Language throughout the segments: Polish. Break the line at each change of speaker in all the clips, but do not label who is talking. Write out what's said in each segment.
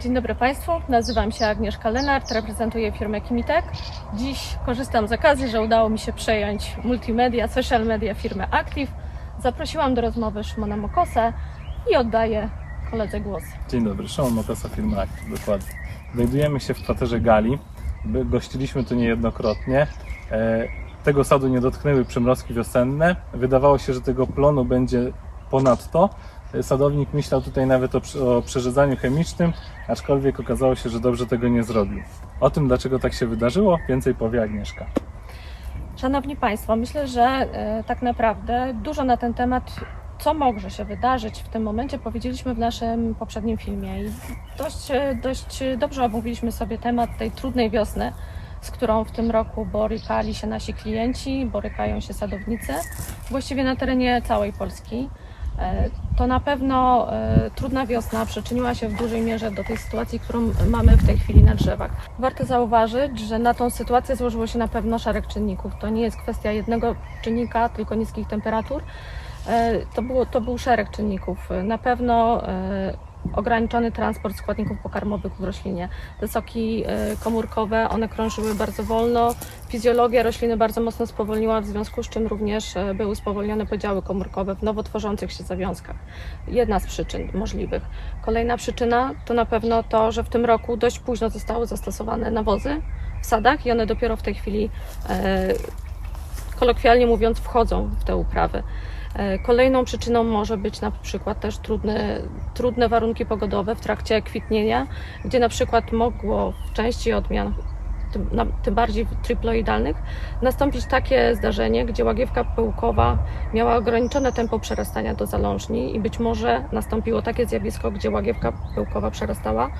Dzień dobry Państwu, nazywam się Agnieszka Lenart, reprezentuję firmę Kimitek. Dziś korzystam z okazji, że udało mi się przejąć multimedia, social media firmy Active. Zaprosiłam do rozmowy Szymona Mokosę i oddaję koledze głos.
Dzień dobry, Szymon Mokosa, firma Active, dokładnie. Znajdujemy się w kwaterze Gali. Gościliśmy tu niejednokrotnie. E, Tego sadu nie dotknęły przymrozki wiosenne. Wydawało się, że tego plonu będzie ponadto. E, Sadownik myślał tutaj nawet o, o przerzedzaniu chemicznym, aczkolwiek okazało się, że dobrze tego nie zrobił. O tym, dlaczego tak się wydarzyło, więcej powie Agnieszka.
Szanowni Państwo, myślę, że e, tak naprawdę dużo na ten temat, co może się wydarzyć w tym momencie, powiedzieliśmy w naszym poprzednim filmie i dość, e, dość dobrze omówiliśmy sobie temat tej trudnej wiosny, z którą w tym roku borykali się nasi klienci, borykają się sadownicy, właściwie na terenie całej Polski. E, To na pewno e, trudna wiosna przyczyniła się w dużej mierze do tej sytuacji, którą mamy w tej chwili na drzewach. Warto zauważyć, że na tą sytuację złożyło się na pewno szereg czynników. To nie jest kwestia jednego czynnika, tylko niskich temperatur. E, To, było, to był szereg czynników. Na pewno e, ograniczony transport składników pokarmowych w roślinie. Te soki e, komórkowe, one krążyły bardzo wolno. Fizjologia rośliny bardzo mocno spowolniła, w związku z czym również e, były spowolnione podziały komórkowe w nowo tworzących się zawiązkach. Jedna z przyczyn możliwych. Kolejna przyczyna to na pewno to, że w tym roku dość późno zostały zastosowane nawozy w sadach i one dopiero w tej chwili, e, kolokwialnie mówiąc, wchodzą w te uprawy. E, Kolejną przyczyną może być na przykład też trudne, trudne warunki pogodowe w trakcie kwitnienia, gdzie na przykład mogło w części odmian, tym, na, tym bardziej triploidalnych, nastąpić takie zdarzenie, gdzie łagiewka pyłkowa miała ograniczone tempo przerastania do zalążni i być może nastąpiło takie zjawisko, gdzie łagiewka pyłkowa przerastała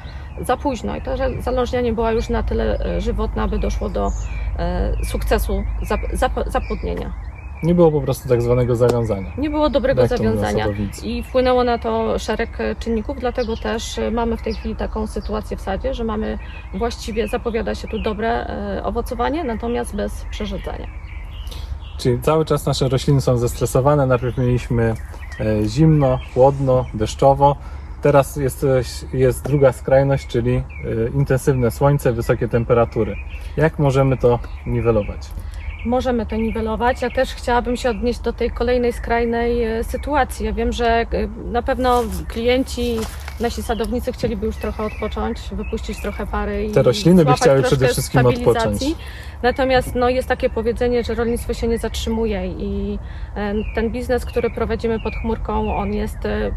za późno i ta zalążnia nie była już na tyle e, żywotna, aby doszło do e, sukcesu zap, zap, zapłodnienia.
Nie było po prostu tak zwanego zawiązania.
Nie było dobrego zawiązania i wpłynęło na to szereg e, czynników, dlatego też e, mamy w tej chwili taką sytuację w sadzie, że mamy właściwie zapowiada się tu dobre e, owocowanie, natomiast bez przerzedzania.
Czyli cały czas nasze rośliny są zestresowane. Najpierw mieliśmy zimno, chłodno, deszczowo. Teraz jest, jest druga skrajność, czyli intensywne słońce, wysokie temperatury. Jak możemy to niwelować?
Możemy to niwelować. Ja też chciałabym się odnieść do tej kolejnej skrajnej e, sytuacji. Ja wiem, że e, na pewno klienci, nasi sadownicy chcieliby już trochę odpocząć, wypuścić trochę pary. I
Te rośliny by
złapać
chciały
troszkę
przede wszystkim
stabilizacji.
odpocząć.
Natomiast no, jest takie powiedzenie, że rolnictwo się nie zatrzymuje i e, ten biznes, który prowadzimy pod chmurką, on jest e,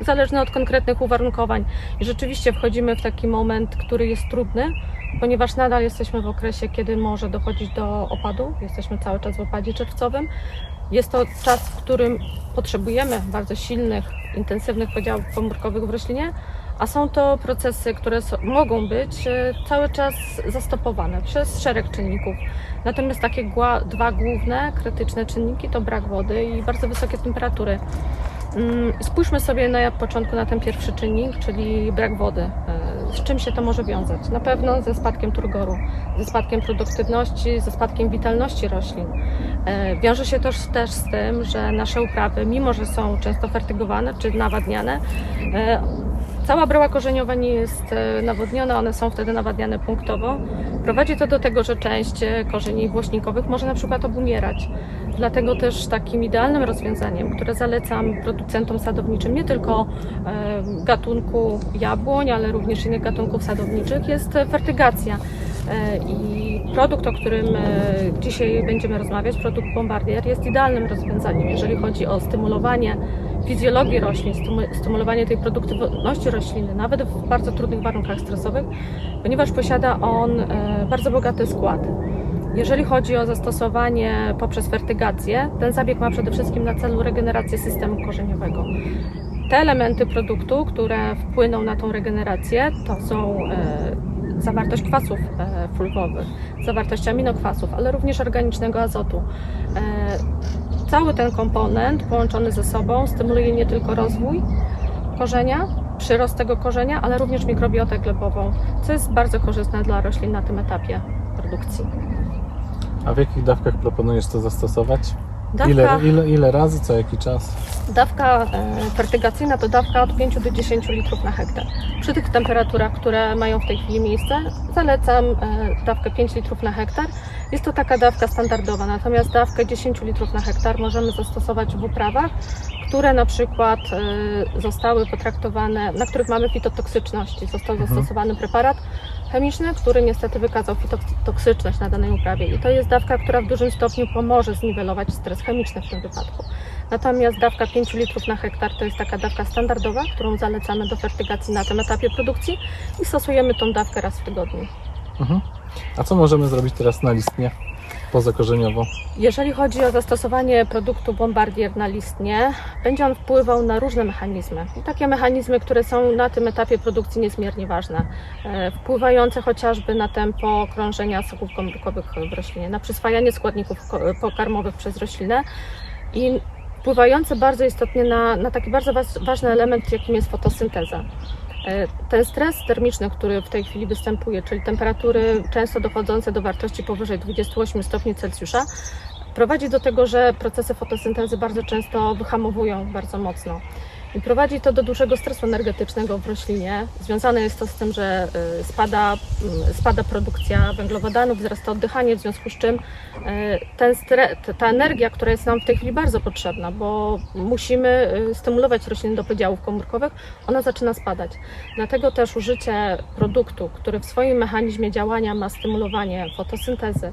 zależny od konkretnych uwarunkowań. I rzeczywiście wchodzimy w taki moment, który jest trudny, ponieważ nadal jesteśmy w okresie, kiedy może dochodzić do opadu. Jesteśmy cały czas w opadzie czerwcowym. Jest to czas, w którym potrzebujemy bardzo silnych, intensywnych podziałów komórkowych w roślinie, a są to procesy, które so, mogą być e, cały czas zastopowane przez szereg czynników. Natomiast takie dwa główne, krytyczne czynniki to brak wody i bardzo wysokie temperatury. Mm, Spójrzmy sobie na początku na ten pierwszy czynnik, czyli brak wody. Z czym się to może wiązać? Na pewno ze spadkiem turgoru, ze spadkiem produktywności, ze spadkiem witalności roślin. E, Wiąże się też, też z tym, że nasze uprawy, mimo że są często fertygowane czy nawadniane, e, cała bryła korzeniowa nie jest e, nawodniona, one są wtedy nawadniane punktowo. Prowadzi to do tego, że część e, korzeni głośnikowych może na przykład obumierać. Dlatego też takim idealnym rozwiązaniem, które zalecam producentom sadowniczym, nie tylko e, gatunku jabłoń, ale również innych gatunków sadowniczych, jest fertygacja. I produkt, o którym dzisiaj będziemy rozmawiać, produkt Bombardier, jest idealnym rozwiązaniem, jeżeli chodzi o stymulowanie fizjologii roślin, stymu- stymulowanie tej produktywności rośliny, nawet w bardzo trudnych warunkach stresowych, ponieważ posiada on e, bardzo bogaty skład. Jeżeli chodzi o zastosowanie poprzez fertygację, ten zabieg ma przede wszystkim na celu regenerację systemu korzeniowego. Te elementy produktu, które wpłyną na tą regenerację, to są e, zawartość kwasów e, fulwowych, zawartość aminokwasów, ale również organicznego azotu. Cały ten komponent połączony ze sobą stymuluje nie tylko rozwój korzenia, przyrost tego korzenia, ale również mikrobiotę glebową, co jest bardzo korzystne dla roślin na tym etapie produkcji.
A w jakich dawkach proponujesz to zastosować?
Dawka,
Ile, ile, ile razy, co jaki czas?
dawka e, fertygacyjna to dawka od 5 do 10 litrów na hektar. Przy tych temperaturach, które mają w tej chwili miejsce, zalecam e, dawkę 5 litrów na hektar. Jest to taka dawka standardowa, natomiast dawkę 10 litrów na hektar możemy zastosować w uprawach, które na przykład e, zostały potraktowane, na których mamy fitotoksyczność. Został
Mhm.
zastosowany preparat chemiczny, który niestety wykazał fitotoksyczność na danej uprawie. I to jest dawka, która w dużym stopniu pomoże zniwelować stres chemiczny w tym wypadku. Natomiast dawka 5 litrów na hektar to jest taka dawka standardowa, którą zalecamy do fertygacji na tym etapie produkcji i stosujemy tą dawkę raz w tygodniu.
Mhm. A co możemy zrobić teraz na listnie pozakorzeniowo?
Jeżeli chodzi o zastosowanie produktu Bombardier na listnie, będzie on wpływał na różne mechanizmy. Takie mechanizmy, które są na tym etapie produkcji niezmiernie ważne, e, wpływające chociażby na tempo krążenia soków komórkowych w roślinie, na przyswajanie składników pokarmowych przez roślinę i wpływające bardzo istotnie na, na taki bardzo ważny element, jakim jest fotosynteza. E, Ten stres termiczny, który w tej chwili występuje, czyli temperatury często dochodzące do wartości powyżej 28 stopni Celsjusza, prowadzi do tego, że procesy fotosyntezy bardzo często wyhamowują bardzo mocno. I prowadzi to do dużego stresu energetycznego w roślinie. Związane jest to z tym, że y, spada, mm, spada produkcja węglowodanów, wzrasta oddychanie, w związku z czym y, ten stre, ta energia, która jest nam w tej chwili bardzo potrzebna, bo musimy y, stymulować rośliny do podziałów komórkowych, ona zaczyna spadać. Dlatego też użycie produktu, który w swoim mechanizmie działania ma stymulowanie fotosyntezy,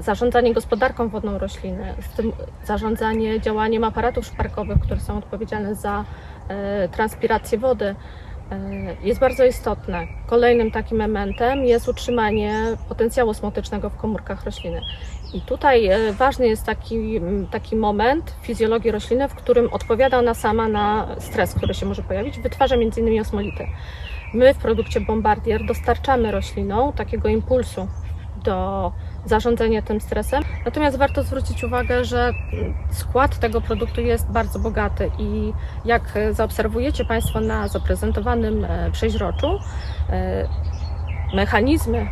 zarządzanie gospodarką wodną rośliny, stym- zarządzanie działaniem aparatów szparkowych, które są odpowiedzialne za e, transpirację wody, e, jest bardzo istotne. Kolejnym takim elementem jest utrzymanie potencjału osmotycznego w komórkach rośliny. I tutaj e, ważny jest taki, taki moment fizjologii rośliny, w którym odpowiada ona sama na stres, który się może pojawić, wytwarza m.in. osmolity. My w produkcie Bombardier dostarczamy roślinom takiego impulsu do zarządzania tym stresem. Natomiast warto zwrócić uwagę, że skład tego produktu jest bardzo bogaty i jak zaobserwujecie Państwo na zaprezentowanym e, przeźroczu, e, mechanizmy,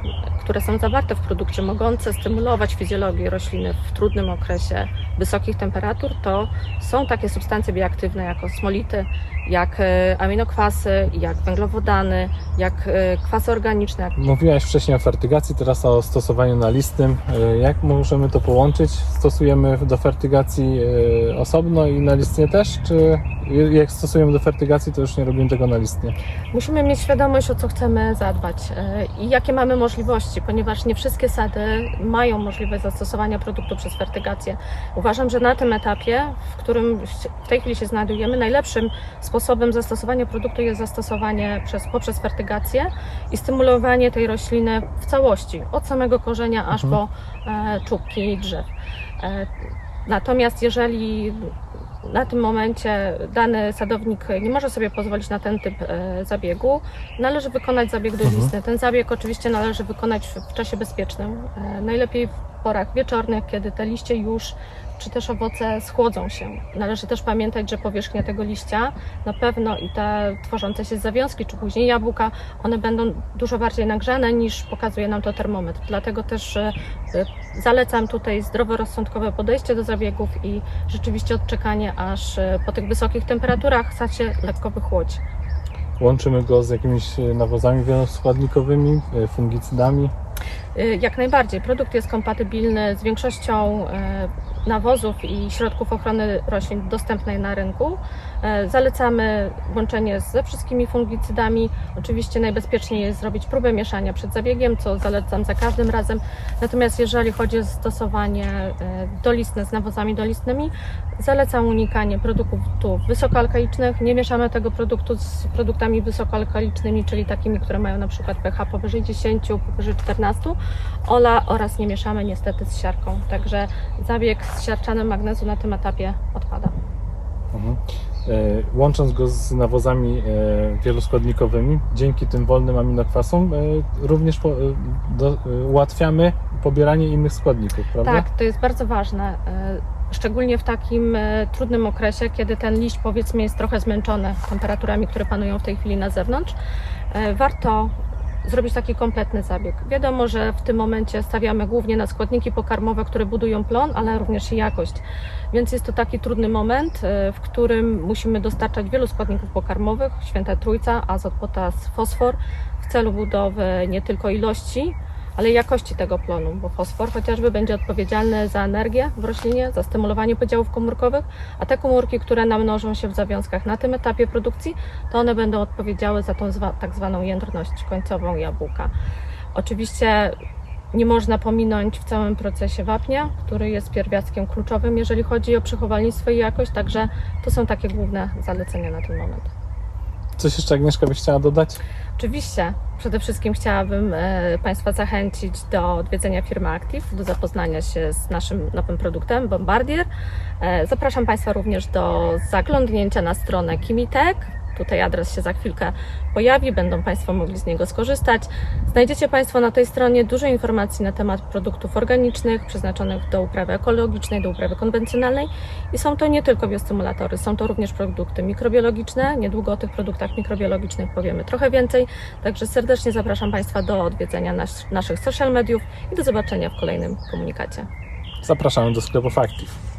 które są zawarte w produkcie, mogące stymulować fizjologię rośliny w trudnym okresie wysokich temperatur, to są takie substancje bioaktywne jak osmolity, jak e, aminokwasy, jak węglowodany, jak e, kwasy organiczne, jak
Mówiłaś wcześniej o fertygacji, teraz o stosowaniu na listnym. E, Jak możemy to połączyć? Stosujemy do fertygacji osobno i na listnie też? Czy jak stosujemy do fertygacji, to już nie robimy tego na listnie?
Musimy mieć świadomość, o co chcemy zadbać i jakie mamy możliwości, ponieważ nie wszystkie sady mają możliwość zastosowania produktu przez fertygację. Uważam, że na tym etapie, w którym w tej chwili się znajdujemy, najlepszym sposobem zastosowania produktu jest zastosowanie przez, poprzez fertygację i stymulowanie tej rośliny w całości, od samego korzenia aż
Mhm.
po e, czubki drzew. E, natomiast jeżeli na tym momencie dany sadownik nie może sobie pozwolić na ten typ e, zabiegu, należy wykonać zabieg dolistny. Ten zabieg oczywiście należy wykonać w, w czasie bezpiecznym, e, najlepiej w porach wieczornych, kiedy te liście już czy też owoce schłodzą się. Należy też pamiętać, że powierzchnia tego liścia na pewno i te tworzące się zawiązki, czy później jabłka, one będą dużo bardziej nagrzane niż pokazuje nam to termometr. Dlatego też e, zalecam tutaj zdroworozsądkowe podejście do zabiegów i rzeczywiście odczekanie, aż e, po tych wysokich temperaturach sad się lekko wychłodzi.
Łączymy go z jakimiś nawozami wieloskładnikowymi, e, fungicydami.
Y, Jak najbardziej. Produkt jest kompatybilny z większością e, nawozów i środków ochrony roślin dostępnej na rynku. E, Zalecamy łączenie ze wszystkimi fungicydami. Oczywiście najbezpieczniej jest zrobić próbę mieszania przed zabiegiem, co zalecam za każdym razem. Natomiast jeżeli chodzi o stosowanie dolistne z nawozami dolistnymi, zalecam unikanie produktów wysokoalkalicznych. Nie mieszamy tego produktu z produktami wysokoalkalicznymi, czyli takimi, które mają na przykład pH powyżej 10, powyżej 14 ola oraz nie mieszamy niestety z siarką. Także zabieg z siarczanem magnezu na tym etapie odpada.
Mhm. E, Łącząc go z nawozami e, wieloskładnikowymi, dzięki tym wolnym aminokwasom e, również po, e, do, e, ułatwiamy pobieranie innych składników, prawda?
Tak, to jest bardzo ważne. e, Szczególnie w takim e, trudnym okresie, kiedy ten liść powiedzmy jest trochę zmęczony temperaturami, które panują w tej chwili na zewnątrz. E, Warto zrobić taki kompletny zabieg. Wiadomo, że w tym momencie stawiamy głównie na składniki pokarmowe, które budują plon, ale również i jakość. Więc jest to taki trudny moment, e, w którym musimy dostarczać wielu składników pokarmowych, święta trójca, azot, potas, fosfor, w celu budowy nie tylko ilości, ale jakości tego plonu, bo fosfor chociażby będzie odpowiedzialny za energię w roślinie, za stymulowanie podziałów komórkowych, a te komórki, które namnożą się w zawiązkach na tym etapie produkcji, to one będą odpowiedziały za tą tak zwaną jędrność końcową jabłka. Oczywiście nie można pominąć w całym procesie wapnia, który jest pierwiastkiem kluczowym, jeżeli chodzi o przechowalnictwo i jakość, także to są takie główne zalecenia na ten moment.
Coś jeszcze Agnieszka byś chciała dodać?
Oczywiście, przede wszystkim chciałabym e, Państwa zachęcić do odwiedzenia firmy Active, do zapoznania się z naszym nowym produktem Bombardier. E, Zapraszam Państwa również do zaglądnięcia na stronę Kimitek. Tutaj adres się za chwilkę pojawi, będą Państwo mogli z niego skorzystać. Znajdziecie Państwo na tej stronie dużo informacji na temat produktów organicznych przeznaczonych do uprawy ekologicznej, do uprawy konwencjonalnej i są to nie tylko biostymulatory, są to również produkty mikrobiologiczne. Niedługo o tych produktach mikrobiologicznych powiemy trochę więcej, także serdecznie zapraszam Państwa do odwiedzenia nas, naszych social mediów i do zobaczenia w kolejnym komunikacie.
Zapraszamy do sklepów Active.